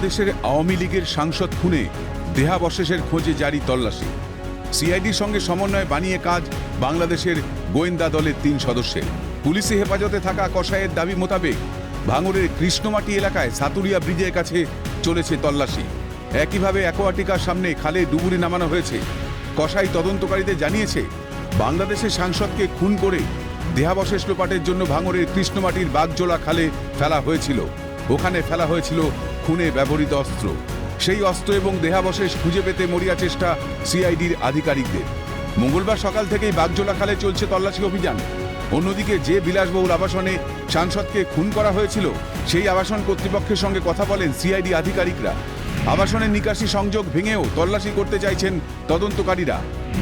বাংলাদেশের আওয়ামী লীগের সাংসদ খুনে দেহাবশেষের খোঁজে জারি তল্লাশি। সিআইডির সঙ্গে সমন্বয় বানিয়ে কাজ বাংলাদেশের গোয়েন্দা দলের তিন সদস্যের। পুলিশি হেফাজতে থাকা কসাইয়ের দাবি মোতাবেক ভাঙড়ের কৃষ্ণমাটি এলাকায় সাতুরিয়া ব্রিজের কাছে চলেছে তল্লাশি। একইভাবে অ্যাকোয়াটিকার সামনে খালে ডুবুরি নামানো হয়েছে। কসাই তদন্তকারীদের জানিয়েছে, বাংলাদেশের সাংসদকে খুন করে দেহাবশেষ লোপাটের জন্য ভাঙড়ের কৃষ্ণমাটির বাগজোলা খালে ফেলা হয়েছিল। ওখানে ফেলা হয়েছিল খুনে ব্যবহৃত অস্ত্র। সেই অস্ত্র এবং দেহাবশেষ খুঁজে পেতে মরিয়া চেষ্টা সিআইডির আধিকারিকদের। মঙ্গলবার সকাল থেকেই বাগজোলা খালে চলছে তল্লাশি অভিযান। অন্যদিকে যে বিলাসবহুল আবাসনে সাংসদকে খুন করা হয়েছিল, সেই আবাসন কর্তৃপক্ষের সঙ্গে কথা বলেন সিআইডি আধিকারিকরা। আবাসনের নিকাশি সংযোগ ভেঙেও তল্লাশি করতে চাইছেন তদন্তকারীরা।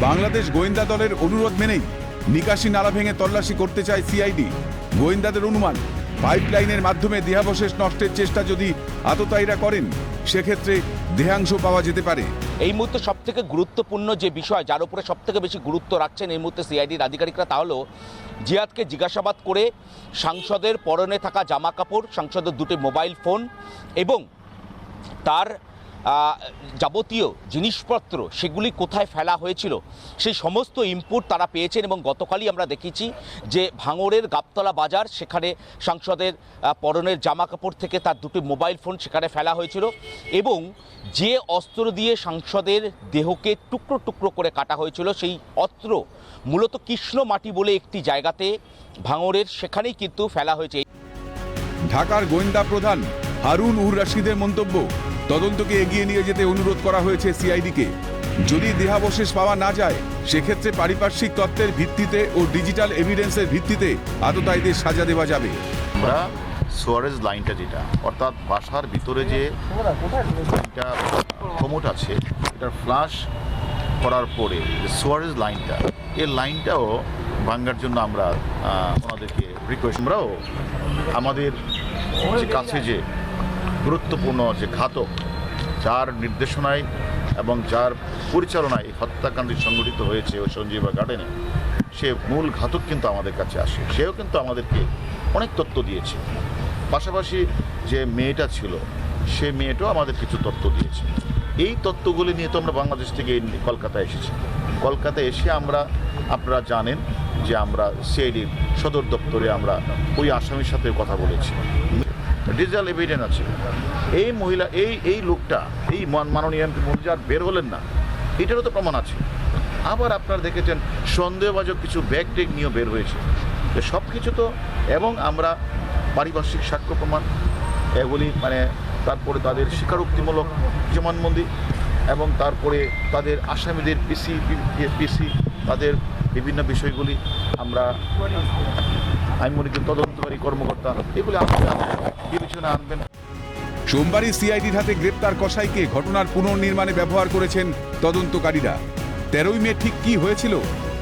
বাংলাদেশ গোয়েন্দা দলের অনুরোধ মেনেই নিকাশি নালা ভেঙে তল্লাশি করতে চায় সিআইডি। গোয়েন্দাদের অনুমান পাইপলাইনের মাধ্যমে দেহাবশেষ নষ্টের চেষ্টা যদি আততায়ীরা করেন, সেক্ষেত্রে দেহাংশ পাওয়া যেতে পারে। এই মুহূর্তে সব থেকে গুরুত্বপূর্ণ যে বিষয়, যার উপরে সব থেকে বেশি গুরুত্ব রাখছেন এই মুহূর্তে সিআইডির আধিকারিকরা, তা হলো জিয়াদকে জিজ্ঞাসাবাদ করে সাংসদের পরনে থাকা জামা কাপড়, সাংসদের দুটি মোবাইল ফোন এবং তার যাবতীয় জিনিসপত্র সেগুলি কোথায় ফেলা হয়েছিল, সেই সমস্ত ইনপুট তারা পেয়েছেন এবং গতকালই আমরা দেখেছি যে ভাঙড়ের গাবতলা বাজার, সেখানে সাংসদের পরনের জামা কাপড় থেকে তার দুটি মোবাইল ফোন সেখানে ফেলা হয়েছিল এবং যে অস্ত্র দিয়ে সাংসদের দেহকে টুকরো টুকরো করে কাটা হয়েছিল, সেই অস্ত্র মূলত কৃষ্ণ মাটি বলে একটি জায়গাতে ভাঙড়ের সেখানেই কিন্তু ফেলা হয়েছে। ঢাকার গোয়েন্দা প্রধান হারুন উর রাশিদের মন্তব্য তদন্তকে এগিয়ে নিয়ে যেতে অনুরোধ করা হয়েছে সিআইডিকে। যদি দেহাবশেষ পাওয়া না যায়, সেক্ষেত্রে পারিপার্শ্বিক তত্ত্বের ভিত্তিতে ও ডিজিটাল এভিডেন্সের ভিত্তিতে আততায়ীদের সাজা দেওয়া যাবে। সোয়ারেজ লাইনটা যেটা, অর্থাৎ বাসার ভিতরে যে লাইনটা কমোট আছে, এটার ফ্লাশ করার পরে সোয়ারেজ লাইনটা এই লাইনটাও ভাঙ্গার জন্য আমরা ওনাদেরকে রিকোয়েস্ট আমরাও আমাদের কাছে যে গুরুত্বপূর্ণ যে ঘাতক, যার নির্দেশনায় এবং যার পরিচালনায় এই হত্যাকাণ্ডটি সংঘটিত হয়েছে ওই সঞ্জীবা গার্ডেনে, সে মূল ঘাতক কিন্তু আমাদের কাছে আসে। সেও কিন্তু আমাদেরকে অনেক তথ্য দিয়েছে। পাশাপাশি যে মেয়েটা ছিল, সে মেয়েটাও আমাদের কিছু তথ্য দিয়েছে। এই তত্ত্বগুলি নিয়ে তো আমরা বাংলাদেশ থেকে এই কলকাতায় এসেছি। কলকাতায় এসে আমরা, আপনারা জানেন যে আমরা সিআইডির সদর দপ্তরে আমরা ওই আসামির সাথে কথা বলেছি। ডিজিটাল এভিডেন্স আছে। এই মহিলা, এই এই লোকটা, এই মান- মাননীয় এমপি মঞ্জার বের হলেন না। এটারও তো প্রমাণ আছে। আবার আপনারা দেখেছেন সন্দেহভাজক কিছু ব্যাগ টেগ নিয়েও বের হয়েছে। সব কিছু তো, এবং আমরা পারিপার্শ্বিক সাক্ষ্য প্রমাণ, এগুলি মানে তারপরে তাদের স্বীকারোক্তিমূলক জমানবন্দি এবং তারপরে তাদের আসামিদের পিসি পিসি তাদের বিভিন্ন বিষয়গুলি আমরা তদন্তকারী কর্মকর্তা, এগুলি বিবেচনা আনবেন। সোমবারই সিআইডির হাতে গ্রেপ্তার কসাইকে ঘটনার পুনর্নির্মাণে ব্যবহার করেছেন তদন্তকারীরা। তেরোই মে ঠিক কি হয়েছিল,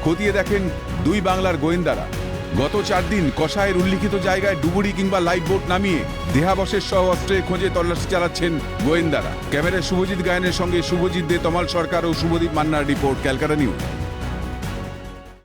খতিয়ে দেখেন দুই বাংলার গোয়েন্দারা। গত চার দিন কসাইয়ের উল্লিখিত জায়গায় ডুবুরি কিংবা লাইফ বোট নামিয়ে দেহাবশেষ সহ অস্ত্রের খোঁজে তল্লাশি চালাচ্ছেন গোয়েন্দারা। ক্যামেরায় শুভজিৎ গায়নের সঙ্গে শুভজিৎ দে, তমাল সরকার ও শুভদীপ মান্নার রিপোর্ট, ক্যালকাটা নিউজ।